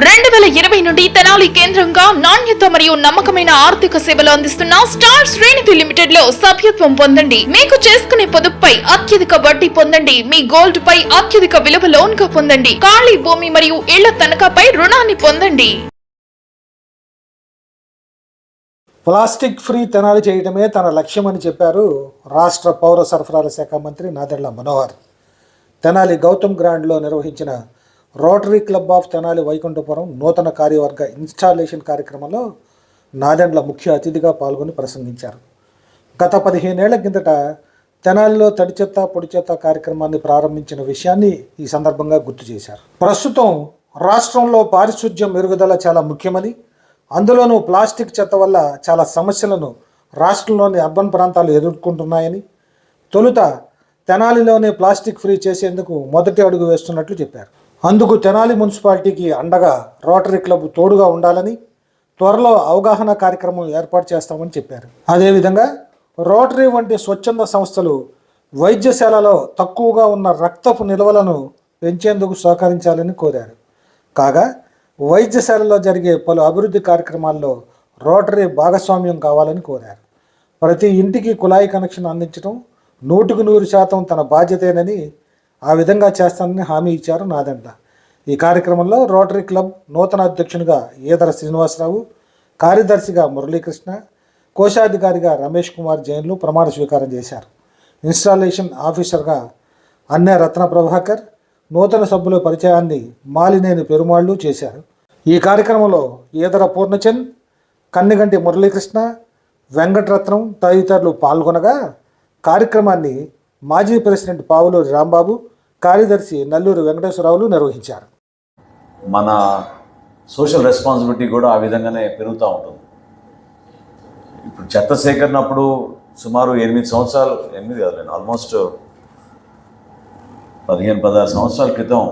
రెండు వేల ఇరవై నుండి తెనాలి కేంద్రంగా నాణ్యత మరియు నమ్మకమైన ఆర్థిక సేవలు అందిస్తున్న స్టార్ శ్రేణిధి లిమిటెడ్లో సభ్యత్వం పొందండి. మీకు చేసుకునే పొదుపుపై అత్యధిక వడ్డీ పొందండి. మీ గోల్డ్ పై అత్యధిక విలువ లోన్గా పొందండి. ఖాళీ భూమి మరియు ఇళ్ళ తనఖాపై రుణాన్ని పొందండి. ప్లాస్టిక్ ఫ్రీ తెనాలి చేయడమే తన లక్ష్యమని చెప్పారు రాష్ట్ర పౌర సరఫరాల శాఖ మంత్రి నాదెళ్ళ మనోహర్. తెనాలి గౌతమ్ గ్రాండ్లో నిర్వహించిన Rotary Club of Tenali Vaikunthapuram నూతన కార్యవర్గ ఇన్స్టాలేషన్ కార్యక్రమంలో నాదెండ్ల ముఖ్య అతిథిగా పాల్గొని ప్రసంగించారు. గత పదిహేనేళ్ళ కిందట తెనాలిలో తడి చెత్త పొడి చెత్త కార్యక్రమాన్ని ప్రారంభించిన విషయాన్ని ఈ సందర్భంగా గుర్తు చేశారు. ప్రస్తుతం రాష్ట్రంలో పారిశుధ్యం మెరుగుదల చాలా ముఖ్యమని అందులోనూ ప్లాస్టిక్ చెత్త వల్ల చాలా సమస్యలను రాష్ట్రంలోని అర్బన్ ప్రాంతాలు ఎదుర్కొంటున్నాయని తొలుత తెనాలిలోనే ప్లాస్టిక్ ఫ్రీ చేసేందుకు మొదటి అడుగు వేస్తున్నట్లు చెప్పారు. అందుకు తెనాలి మున్సిపాలిటీకి అండగా రోటరీ క్లబ్ తోడుగా ఉండాలని త్వరలో అవగాహన కార్యక్రమం ఏర్పాటు చేస్తామని చెప్పారు. అదేవిధంగా రోటరీ వంటి స్వచ్ఛంద సంస్థలు వైద్యశాలలో తక్కువగా ఉన్న రక్తపు నిల్వలను పెంచేందుకు సహకరించాలని కోరారు. కాగా వైద్యశాలలో జరిగే పలు అభివృద్ధి కార్యక్రమాల్లో రోటరీ భాగస్వామ్యం కావాలని కోరారు. ప్రతి ఇంటికి కుళాయి కనెక్షన్ అందించడం నూటికి నూరు శాతం తన బాధ్యతేనని ఆ విధంగా చేస్తానని హామీ ఇచ్చారు నాదండ్ల ఈ కార్యక్రమంలో రోటరీ క్లబ్ నూతన అధ్యక్షునిగా ఈదర శ్రీనివాసరావు కార్యదర్శిగా మురళీకృష్ణ కోశాధికారిగా రమేష్ కుమార్ జైన్లు ప్రమాణ స్వీకారం చేశారు. ఇన్స్టాలేషన్ ఆఫీసర్గా అన్నే రత్న ప్రభాకర్ నూతన సభ్యుల పరిచయాన్ని మాలినేని పెరుమాళ్ళు చేశారు. ఈ కార్యక్రమంలో ఈదర పూర్ణచంద్ కన్నిగంటి మురళీకృష్ణ వెంకటరత్నం తదితరులు పాల్గొనగా కార్యక్రమాన్ని మాజీ ప్రెసిడెంట్ పావులూరి రాంబాబు కార్యదర్శి నల్లూరు వెంకటేశ్వరరావులు నిర్వహించారు. మన సోషల్ రెస్పాన్సిబిలిటీ కూడా ఆ విధంగానే పెరుగుతూ ఉంటుంది. ఇప్పుడు చెత్త సేకరణప్పుడు సుమారు ఎనిమిది సంవత్సరాలు ఎనిమిది కాదులేండి ఆల్మోస్ట్ పదిహేను పదహారు సంవత్సరాల క్రితం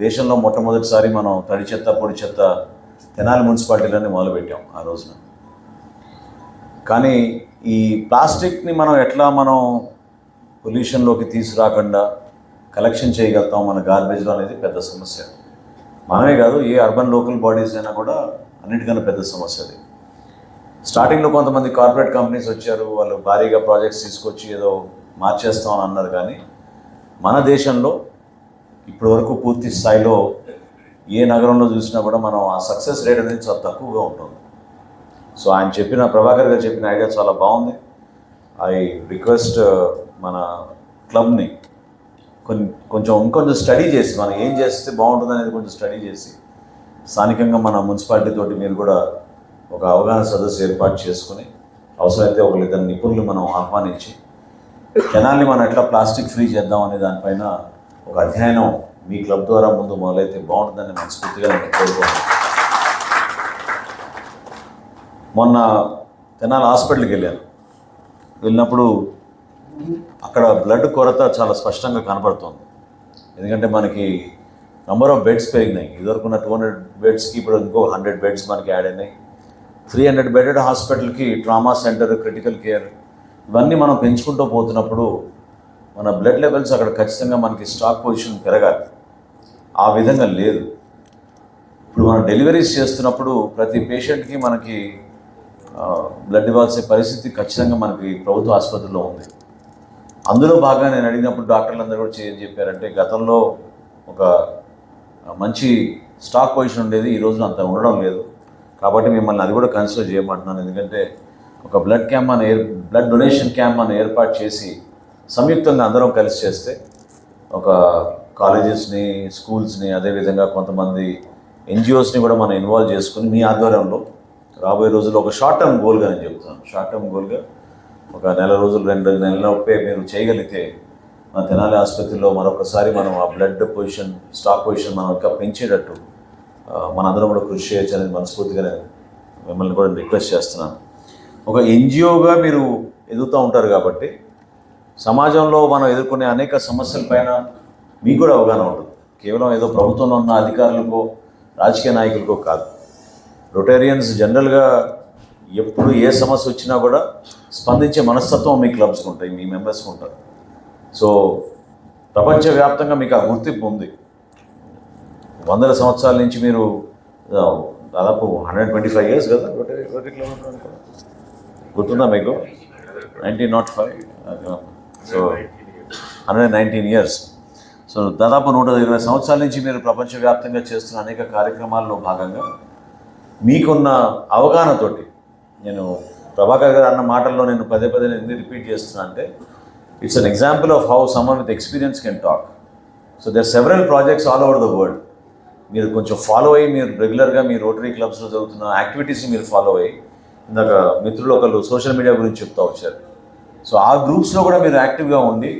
దేశంలో మొట్టమొదటిసారి మనం తడి చెత్త పొడి చెత్త తెనాలి మున్సిపాలిటీలోనే మొదలుపెట్టాం ఆ రోజున. కానీ ఈ ప్లాస్టిక్ని మనం ఎట్లా మనం పొల్యూషన్లోకి తీసుకురాకుండా కలెక్షన్ చేయగలుగుతాం మన గార్బేజ్లో అనేది పెద్ద సమస్య. మనమే కాదు ఏ అర్బన్ లోకల్ బాడీస్ అయినా కూడా అన్నిటికన్నా పెద్ద సమస్య అది. స్టార్టింగ్లో కొంతమంది కార్పొరేట్ కంపెనీస్ వచ్చారు వాళ్ళు భారీగా ప్రాజెక్ట్స్ తీసుకొచ్చి ఏదో మార్చేస్తాం అని అన్నారు కానీ మన దేశంలో ఇప్పటి వరకు పూర్తి స్థాయిలో ఏ నగరంలో చూసినా కూడా మనం ఆ సక్సెస్ రేట్ అనేది చాలా తక్కువగా ఉంటుంది. సో ఆయన చెప్పిన ప్రభాకర్ గారు చెప్పిన ఐడియా చాలా బాగుంది. ఐ రిక్వెస్ట్ uh, మన క్లబ్ని కొన్ని కొంచెం ఇంకొంచెం స్టడీ చేసి మనం ఏం చేస్తే బాగుంటుంది అనేది కొంచెం స్టడీ చేసి స్థానికంగా మన మున్సిపాలిటీ తోటి మీరు కూడా ఒక అవగాహన సదస్సు ఏర్పాటు చేసుకుని అవసరమైతే ఒకరిద్దరు నిపుణులు మనం ఆహ్వానించి కెనాల్ని మనం ఎట్లా ప్లాస్టిక్ ఫ్రీ చేద్దాం అనే దానిపైన ఒక అధ్యయనం మీ క్లబ్ ద్వారా ముందు మొదలైతే బాగుంటుందని మనస్ఫూర్తిగా నేను కోరుకుంటున్నాను. మొన్న తెనాలి హాస్పిటల్కి వెళ్ళాను. వెళ్ళినప్పుడు అక్కడ బ్లడ్ కొరత చాలా స్పష్టంగా కనపడుతుంది ఎందుకంటే మనకి నెంబర్ ఆఫ్ బెడ్స్ పెరిగినాయి. ఇదివరకున్న టూ హండ్రెడ్ బెడ్స్కి ఇప్పుడు ఇంకో హండ్రెడ్ బెడ్స్ మనకి యాడ్ అయినాయి. త్రీ హండ్రెడ్ బెడెడ్ హాస్పిటల్కి ట్రామా సెంటర్ క్రిటికల్ కేర్ ఇవన్నీ మనం పెంచుకుంటూ పోతున్నప్పుడు మన బ్లడ్ లెవెల్స్ అక్కడ ఖచ్చితంగా మనకి స్టాక్ పొజిషన్ పెరగాలి. ఆ విధంగా లేదు. ఇప్పుడు మనం డెలివరీస్ చేస్తున్నప్పుడు ప్రతి పేషెంట్కి మనకి బ్లడ్ ఇవ్వాల్సిన పరిస్థితి ఖచ్చితంగా మనకి ప్రభుత్వ ఆసుపత్రిలో ఉంది. అందులో బాగా నేను అడిగినప్పుడు డాక్టర్లు అందరూ కూడా ఏం చెప్పారంటే గతంలో ఒక మంచి స్టాక్ పొజిషన్ ఉండేది ఈ రోజున అంత ఉండడం లేదు. కాబట్టి మిమ్మల్ని అది కూడా కన్సిడర్ చేయమంటున్నాను. ఎందుకంటే ఒక బ్లడ్ క్యాంప్ అని ఏర్ బ్లడ్ డొనేషన్ క్యాంప్ అని ఏర్పాటు చేసి సంయుక్తంగా అందరం కలిసి చేస్తే ఒక కాలేజెస్ని స్కూల్స్ని అదేవిధంగా కొంతమంది ఎన్జిఓస్ని కూడా మనం ఇన్వాల్వ్ చేసుకుని మీ ఆధ్వర్యంలో రాబోయే రోజుల్లో ఒక షార్ట్ టర్మ్ గోల్గా నేను చెప్తున్నాను. షార్ట్ టర్మ్ గోల్గా ఒక నెల రోజులు రెండు నెలలపై మీరు చేయగలిగితే మన తెనాలి ఆసుపత్రిలో మరొకసారి మనం ఆ బ్లడ్ పొజిషన్ స్టాక్ పొజిషన్ మనం ఇంకా పెంచేటట్టు మనందరం కూడా కృషి చేయొచ్చు అనేది మనస్ఫూర్తిగా నేను మిమ్మల్ని కూడా రిక్వెస్ట్ చేస్తున్నాను. ఒక ఎన్జిఓగా మీరు ఎదుగుతూ ఉంటారు కాబట్టి సమాజంలో మనం ఎదుర్కొనే అనేక సమస్యలపైన మీకు కూడా అవగాహన ఉంటుంది. కేవలం ఏదో ప్రభుత్వంలో ఉన్న అధికారులకో రాజకీయ నాయకులకో కాదు. రొటేరియన్స్ జనరల్గా ఎప్పుడు ఏ సమస్య వచ్చినా కూడా స్పందించే మనస్తత్వం మీ క్లబ్స్కి ఉంటాయి మీ మెంబర్స్కి ఉంటారు సో ప్రపంచవ్యాప్తంగా మీకు ఆ గుర్తింపు ఉంది. వందల సంవత్సరాల నుంచి మీరు దాదాపు హండ్రెడ్ ట్వంటీ ఫైవ్ ఇయర్స్ కదా? గుర్తుందా మీకు? Nineteen naught five so hundred nineteen years so దాదాపు నూట ఇరవై సంవత్సరాల నుంచి మీరు ప్రపంచవ్యాప్తంగా చేస్తున్న అనేక కార్యక్రమాల్లో భాగంగా మీకున్న అవగాహనతోటి నేను ప్రభాకర్ గారు అన్న మాటల్లో నేను పదే పదే నేను ఎందుకు రిపీట్ చేస్తున్నా అంటే it's an example of how someone with experience can talk so there several projects all over the world మీరు కొంచెం ఫాలో అయ్యి మీరు రెగ్యులర్గా మీ రోటరీ క్లబ్స్లో జరుగుతున్న యాక్టివిటీస్ని మీరు ఫాలో అయ్యి ఇందాక మిత్రులు ఒకళ్ళు సోషల్ మీడియా గురించి చెప్తా వచ్చారు. సో ఆ గ్రూప్స్లో కూడా మీరు యాక్టివ్గా ఉండి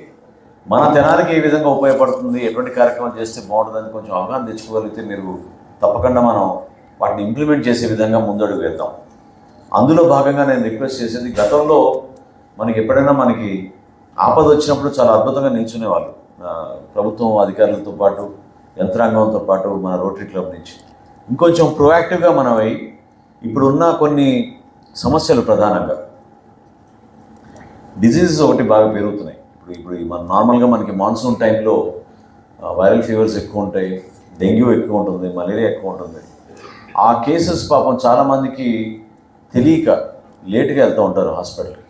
మన తెనానికి ఏ విధంగా ఉపయోగపడుతుంది ఎటువంటి కార్యక్రమాలు చేస్తే బాగుంటుందని కొంచెం అవగాహన తెచ్చుకోగలిగితే మీరు తప్పకుండా మనం వాటిని ఇంప్లిమెంట్ చేసే విధంగా ముందడుగు వేద్దాం. అందులో భాగంగా నేను రిక్వెస్ట్ చేసేది గతంలో మనకి ఎప్పుడైనా మనకి ఆపద వచ్చినప్పుడు చాలా అద్భుతంగా నిల్చునేవాళ్ళు. ప్రభుత్వం అధికారులతో పాటు యంత్రాంగంతో పాటు మన రోటరీ క్లబ్ నుంచి. ఇంకొంచెం ప్రొయాక్టివ్గా మనం అయ్యి ఇప్పుడున్న కొన్ని సమస్యలు ప్రధానంగా. డిజీజెస్ ఒకటి బాగా పెరుగుతున్నాయి. ఇప్పుడు ఇప్పుడు మన నార్మల్గా మనకి మాన్సూన్ టైంలో వైరల్ ఫీవర్స్ ఎక్కువ ఉంటాయి డెంగ్యూ ఎక్కువ ఉంటుంది మలేరియా ఎక్కువ ఉంటుంది. ఆ కేసెస్ పాపం చాలామందికి తెలియక లేటుగా వెళ్తూ ఉంటారు హాస్పిటల్కి.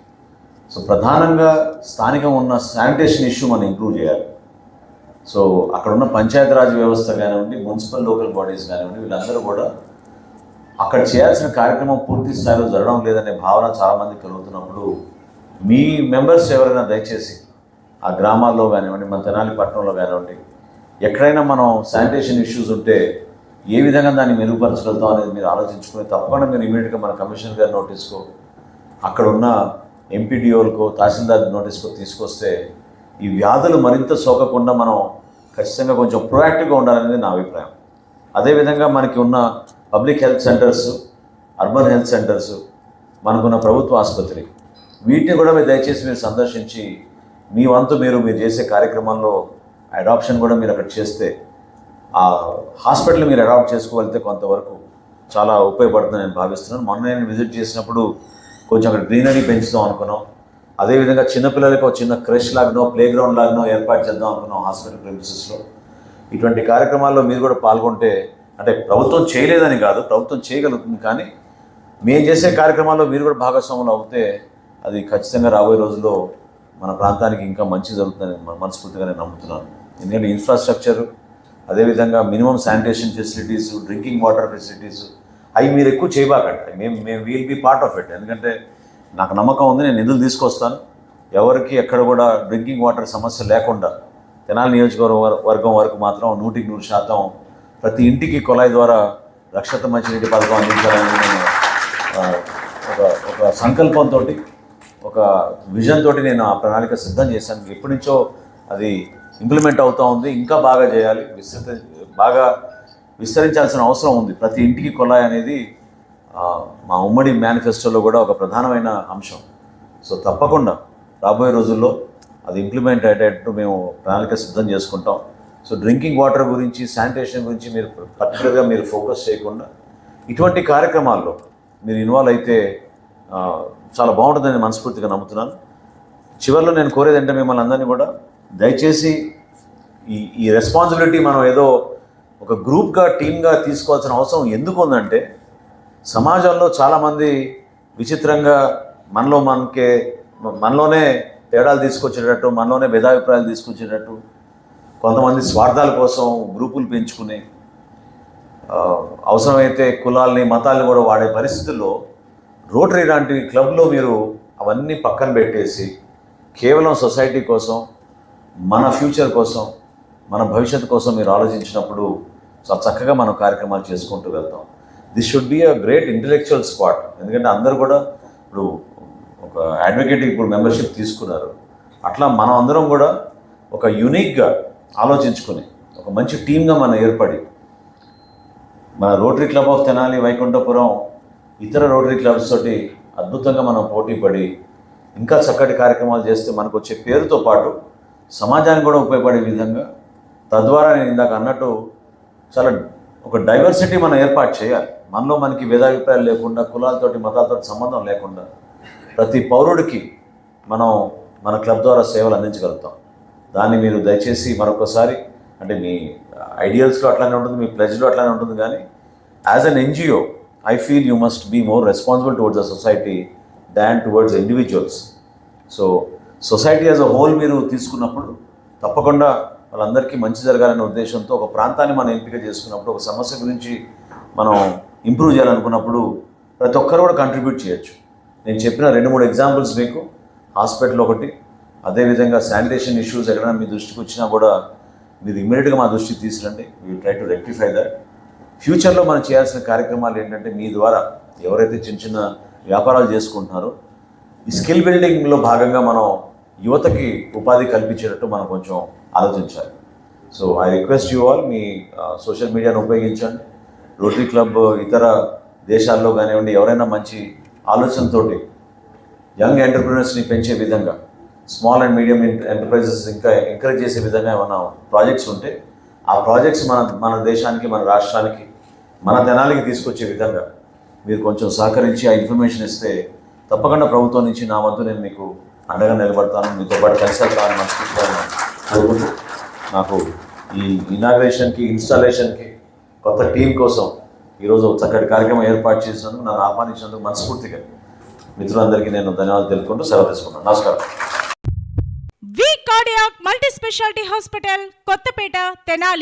సో ప్రధానంగా స్థానికంగా ఉన్న శానిటేషన్ ఇష్యూ మనం ఇంప్రూవ్ చేయాలి. సో అక్కడున్న పంచాయతీరాజ్ వ్యవస్థ కానివ్వండి మున్సిపల్ లోకల్ బాడీస్ కానివ్వండి వీళ్ళందరూ కూడా అక్కడ చేయాల్సిన కార్యక్రమం పూర్తి స్థాయిలో జరగడం లేదనే భావన చాలామంది కలుగుతున్నప్పుడు మీ మెంబర్స్ ఎవరైనా దయచేసి ఆ గ్రామాల్లో కానివ్వండి మన తెనాలి పట్టణంలో కానివ్వండి ఎక్కడైనా మనం శానిటేషన్ ఇష్యూస్ ఉంటే ఏ విధంగా దాన్ని మెరుగుపరచగలుగుతాం అనేది మీరు ఆలోచించుకుని తప్పకుండా మీరు ఇమీడియట్గా మన కమిషనర్ గారి నోటీస్కో అక్కడ ఉన్న ఎంపీడీఓలకో తహసీల్దార్ నోటీస్కో తీసుకొస్తే ఈ వ్యాధులు మరింత సోకకుండా మనం ఖచ్చితంగా కొంచెం ప్రొయాక్టివ్గా ఉండాలనేది నా అభిప్రాయం. అదేవిధంగా మనకి ఉన్న public health centres urban health centres మనకున్న ప్రభుత్వ ఆసుపత్రి వీటిని కూడా మీరు దయచేసి మీరు సందర్శించి మీ వంతు మీరు మీరు చేసే కార్యక్రమంలో అడాప్షన్ కూడా మీరు అక్కడ చేస్తే ఆ హాస్పిటల్ మీరు అడాప్ట్ చేసుకోగలిగితే కొంతవరకు చాలా ఉపయోగపడుతుందని నేను భావిస్తున్నాను. మొన్న నేను విజిట్ చేసినప్పుడు కొంచెం అక్కడ గ్రీనరీ పెంచుదాం అనుకున్నాం. అదేవిధంగా చిన్నపిల్లలకు చిన్న క్రష్ లాగానో ప్లే గ్రౌండ్ లాగానో ఏర్పాటు చేద్దాం అనుకున్నాం హాస్పిటల్ ప్రిన్సెస్లో ఇటువంటి కార్యక్రమాల్లో మీరు కూడా పాల్గొంటే అంటే ప్రభుత్వం చేయలేదని కాదు ప్రభుత్వం చేయగలుగుతుంది కానీ మేము చేసే కార్యక్రమాల్లో మీరు కూడా భాగస్వాములు అవుతే అది ఖచ్చితంగా రాబోయే రోజుల్లో మన ప్రాంతానికి ఇంకా మంచి జరుగుతుందని మన మనస్ఫూర్తిగా నేను నమ్ముతున్నాను. ఎందుకంటే ఇన్ఫ్రాస్ట్రక్చర్ అదేవిధంగా minimum sanitation facilities drinking water facilities అవి మీరు ఎక్కువ చేయబాకండి. మేము మేము will be part of it ఎందుకంటే నాకు నమ్మకం ఉంది నేను నిధులు తీసుకొస్తాను. ఎవరికి ఎక్కడ కూడా డ్రింకింగ్ వాటర్ సమస్య లేకుండా తెనాలి నియోజకవర్గ వర్గం వరకు మాత్రం నూటికి నూరు శాతం ప్రతి ఇంటికి కుళాయి ద్వారా రక్షత మంచినీటి పథకం అందించాలని నేను ఒక ఒక సంకల్పంతో ఒక విజన్ తోటి నేను ఆ ప్రణాళిక సిద్ధం చేశాను. ఎప్పటి నుంచో అది ఇంప్లిమెంట్ అవుతూ ఉంది ఇంకా బాగా చేయాలి. విస్తృత బాగా విస్తరించాల్సిన అవసరం ఉంది. ప్రతి ఇంటికి కొలాయి అనేది మా ఉమ్మడి మేనిఫెస్టోలో కూడా ఒక ప్రధానమైన అంశం. సో తప్పకుండా రాబోయే రోజుల్లో అది ఇంప్లిమెంట్ అయ్యేటట్టు మేము ప్రణాళిక సిద్ధం చేసుకుంటాం. సో డ్రింకింగ్ వాటర్ గురించి శానిటేషన్ గురించి మీరు పర్టికులర్గా మీరు ఫోకస్ చేయకుండా ఇటువంటి కార్యక్రమాల్లో మీరు ఇన్వాల్వ్ అయితే చాలా బాగుంటుందని మనస్ఫూర్తిగా నమ్ముతున్నాను. చివరిలో నేను కోరేది అంటే మిమ్మల్ని అందరినీ కూడా దయచేసి ఈ ఈ రెస్పాన్సిబిలిటీ మనం ఏదో ఒక గ్రూప్గా టీమ్గా తీసుకోవాల్సిన అవసరం ఎందుకు ఉందంటే సమాజంలో చాలామంది విచిత్రంగా మనలో మనకే మనలోనే తేడాలు తీసుకొచ్చేటట్టు మనలోనే భేదాభిప్రాయాలు తీసుకొచ్చేటట్టు కొంతమంది స్వార్థాల కోసం గ్రూపులు పెంచుకుని అవసరమైతే కులాల్ని మతాల్ని కూడా వాడే పరిస్థితుల్లో రోటరీ లాంటి క్లబ్లో మీరు అవన్నీ పక్కన పెట్టేసి కేవలం సొసైటీ కోసం మన ఫ్యూచర్ కోసం మన భవిష్యత్తు కోసం మీరు ఆలోచించినప్పుడు చాలా చక్కగా మనం కార్యక్రమాలు చేసుకుంటూ వెళ్తాం. This should be a great intellectual spot ఎందుకంటే అందరూ కూడా ఇప్పుడు ఒక అడ్వకేట్ ఇప్పుడు మెంబర్షిప్ తీసుకున్నారు. అట్లా మనం అందరం కూడా ఒక యునిక్గా ఆలోచించుకుని ఒక మంచి టీమ్గా మనం ఏర్పడి మన Rotary Club of Tenali Vaikunthapuram ఇతర రోటరీ క్లబ్స్ తోటి అద్భుతంగా మనం పోటీ పడి ఇంకా చక్కటి కార్యక్రమాలు చేస్తే మనకు వచ్చే పేరుతో పాటు సమాజానికి కూడా ఉపయోగపడే విధంగా తద్వారా నేను ఇందాక అన్నట్టు చాలా ఒక డైవర్సిటీ మనం ఏర్పాటు చేయాలి. మనలో మనకి భేదాభిప్రాయాలు లేకుండా కులాలతోటి మతాలతోటి సంబంధం లేకుండా ప్రతి పౌరుడికి మనం మన క్లబ్ ద్వారా సేవలు అందించగలుగుతాం. దాన్ని మీరు దయచేసి మరొకసారి అంటే మీ ఐడియల్స్లో అట్లానే ఉంటుంది మీ ప్లెజ్లో అట్లానే ఉంటుంది కానీ as an NGO I feel you must be more responsible towards the society than towards individuals so society as a whole మీరు తీసుకున్నప్పుడు తప్పకుండా వాళ్ళందరికీ మంచి జరగాలనే ఉద్దేశంతో ఒక ప్రాంతాన్ని మనం ఎంపిక చేసుకున్నప్పుడు ఒక సమస్య గురించి మనం ఇంప్రూవ్ చేయాలనుకున్నప్పుడు ప్రతి ఒక్కరు కూడా కంట్రిబ్యూట్ చేయొచ్చు. నేను చెప్పిన రెండు మూడు ఎగ్జాంపుల్స్ మీకు. హాస్పిటల్ ఒకటి అదేవిధంగా శానిటేషన్ ఇష్యూస్ ఎక్కడైనా మీ దృష్టికి వచ్చినా కూడా మీరు ఇమీడియట్గా మా దృష్టికి తీసుకురండి. We try to rectify that ఫ్యూచర్లో మనం చేయాల్సిన కార్యక్రమాలు ఏంటంటే మీ ద్వారా ఎవరైతే చిన్న చిన్న వ్యాపారాలు చేసుకుంటున్నారో ఈ స్కిల్ బిల్డింగ్లో భాగంగా మనం యువతకి ఉపాధి కల్పించేటట్టు మనం కొంచెం ఆలోచించాలి. So I request you all me social మీడియాను ఉపయోగించండి. రోటరీ క్లబ్ ఇతర దేశాల్లో కానివ్వండి ఎవరైనా మంచి ఆలోచనతోటి యంగ్ ఎంటర్ప్రినర్స్ని పెంచే విధంగా స్మాల్ అండ్ మీడియం ఎంటర్ప్రైజెస్ ఇంకా ఎంకరేజ్ చేసే విధంగా ఏమైనా ప్రాజెక్ట్స్ ఉంటే ఆ ప్రాజెక్ట్స్ మన మన దేశానికి మన రాష్ట్రానికి మన తెనాలికి తీసుకొచ్చే విధంగా మీరు కొంచెం సహకరించి ఆ ఇన్ఫర్మేషన్ ఇస్తే తప్పకుండా ప్రభుత్వం నుంచి నా వంతు నేను మీకు అండగా నిలబడతాను మీతో పాటు కలిసి వెళ్తాను కోరుకుంటూ నాకు ఈ ఇనాగ్రేషన్కి ఇన్స్టాలేషన్కి కొత్త టీం కోసం ఈరోజు ఒక చక్కటి కార్యక్రమం ఏర్పాటు చేసినందుకు నన్ను ఆహ్వానించినందుకు మనస్ఫూర్తిగా మిత్రులందరికీ నేను ధన్యవాదాలు తెలుపుకుంటూ సెలవు తీసుకున్నాను నమస్కారం. V cardiac multi speciality hospital Kothapeta Tenali.